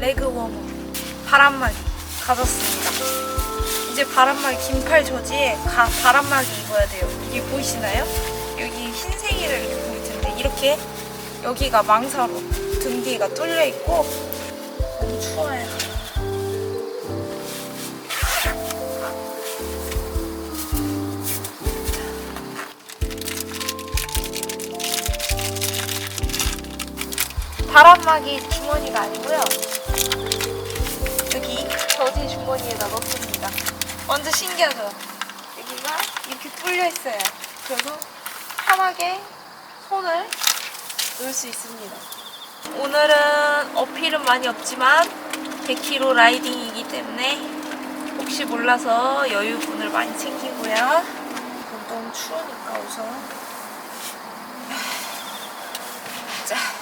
레그 워머 바람막이 가졌습니다. 이제 바람막이 긴팔 저지에 가, 바람막이 입어야 돼요. 이게 보이시나요? 여기 흰색이를 이렇게 보일 텐데 이렇게 여기가 망사로 등 뒤가 뚫려 있고 너무 추워요. 바람막이 주머니가 아니고요. 여기 저지 주머니에다 넣습니다. 완전 신기하죠? 여기가 이렇게 뚫려 있어요. 그래서 편하게 손을 놓을 수 있습니다. 오늘은 어필은 많이 없지만 100km 라이딩이기 때문에 혹시 몰라서 여유분을 많이 챙기고요. 너무 추우니까 우선 자.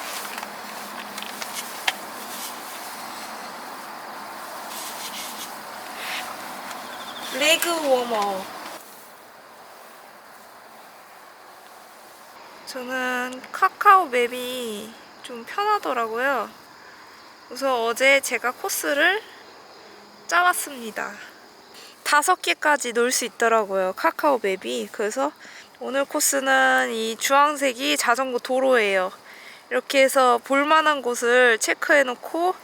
레그 워머. 저는 카카오 맵이 좀 편하더라고요. 그래서 어제 제가 코스를 짜왔습니다. 다섯 개까지 놀 수 있더라고요. 카카오 맵이. 그래서 오늘 코스는 이 주황색이 자전거 도로예요. 이렇게 해서 볼만한 곳을 체크해 놓고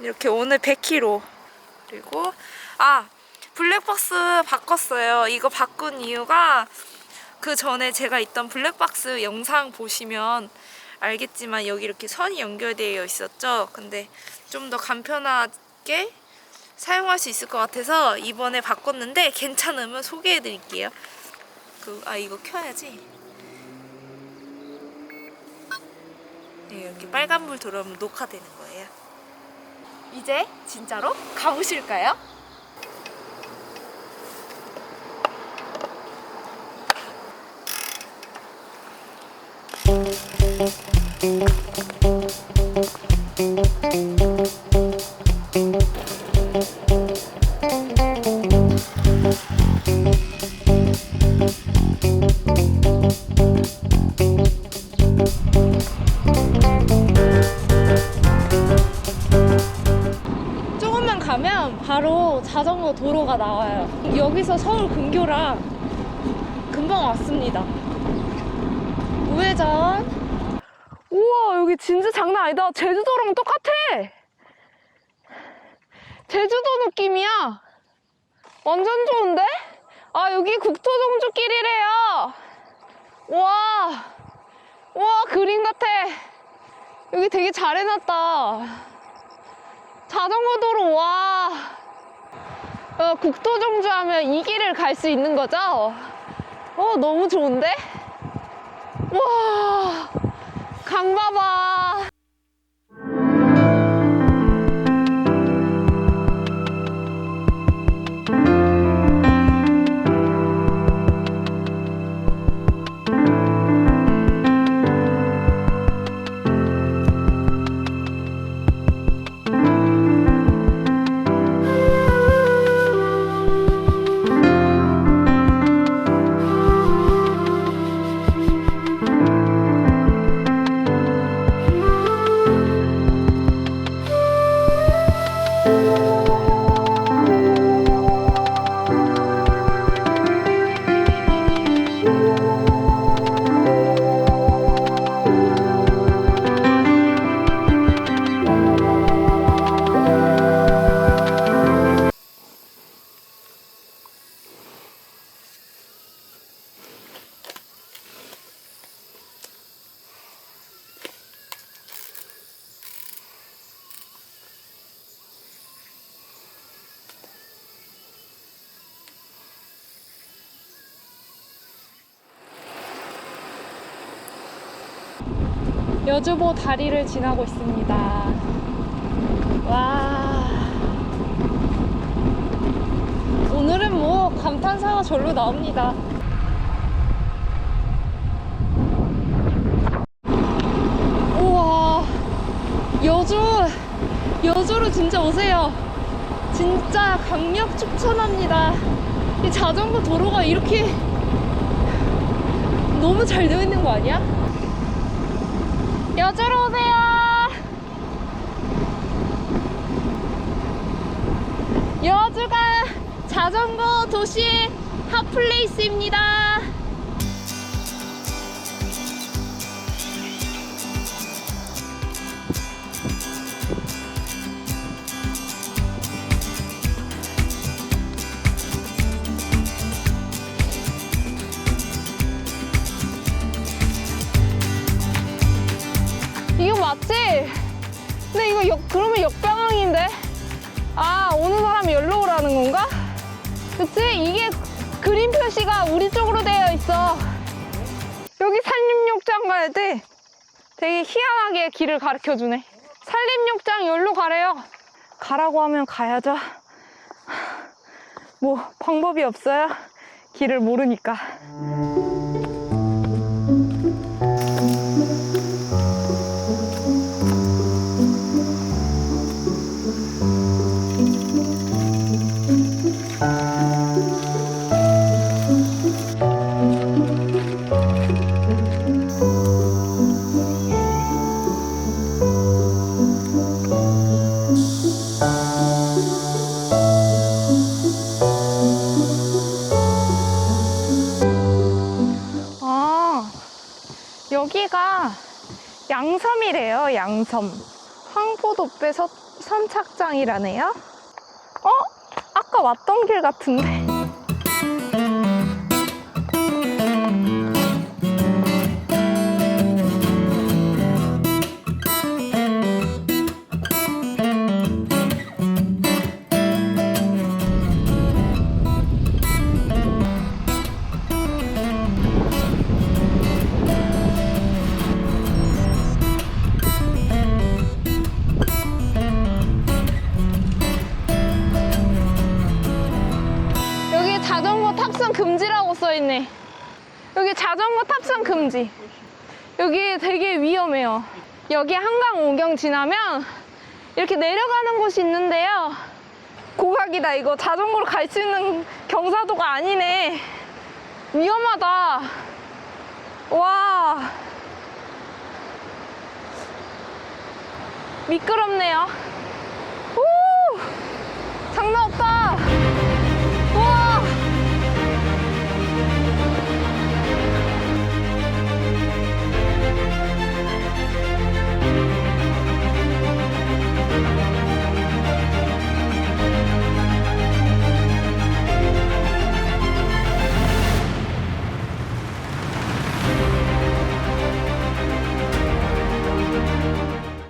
이렇게 오늘 100km 그리고 아 블랙박스 바꿨어요. 이거 바꾼 이유가 그 전에 제가 있던 블랙박스 영상 보시면 알겠지만 여기 이렇게 선이 연결되어 있었죠. 근데 좀 더 간편하게 사용할 수 있을 것 같아서 이번에 바꿨는데 괜찮으면 소개해 드릴게요. 그, 아, 이거 켜야지. 네, 이렇게 빨간불 들어오면 녹화되는 거예요. 이제 진짜로 가보실까요? 조금만 가면 바로 자전거 도로가 나와요. 여기서 서울 근교랑 금방 왔습니다. 우회전. 우와, 여기 진짜 장난 아니다. 제주도랑 똑같아. 제주도 느낌이야. 완전 좋은데? 아, 여기 국토종주길이래요. 와, 와, 그림 같아. 여기 되게 잘 해놨다. 자전거 도로 와 어, 국토종주 하면 이 길을 갈 수 있는 거죠? 어 너무 좋은데? 와 강 봐봐 여주보 다리를 지나고 있습니다. 와. 오늘은 뭐 감탄사가 절로 나옵니다. 우와. 여주 여주로 진짜 오세요. 진짜 강력 추천합니다. 이 자전거 도로가 이렇게 너무 잘 되어 있는 거 아니야? 여주로 오세요. 여주가 자전거 도시 핫플레이스입니다. 역, 그러면 역방향인데? 아, 오는 사람이 열로 오라는 건가? 그치? 이게 그림 표시가 우리 쪽으로 되어 있어. 여기 산림욕장 가야 돼. 되게 희한하게 길을 가르쳐 주네. 산림욕장 열로 가래요. 가라고 하면 가야죠. 뭐, 방법이 없어요. 길을 모르니까. 섬. 황포도배 서- 선착장이라네요. 어? 아까 왔던 길 같은데? 여기 자전거 탑승 금지라고 써있네. 여기 자전거 탑승 금지. 여기 되게 위험해요. 여기 한강 오경 지나면 이렇게 내려가는 곳이 있는데요. 고각이다. 이거 자전거로 갈 수 있는 경사도가 아니네. 위험하다. 와. 미끄럽네요. 오! 장난 없다.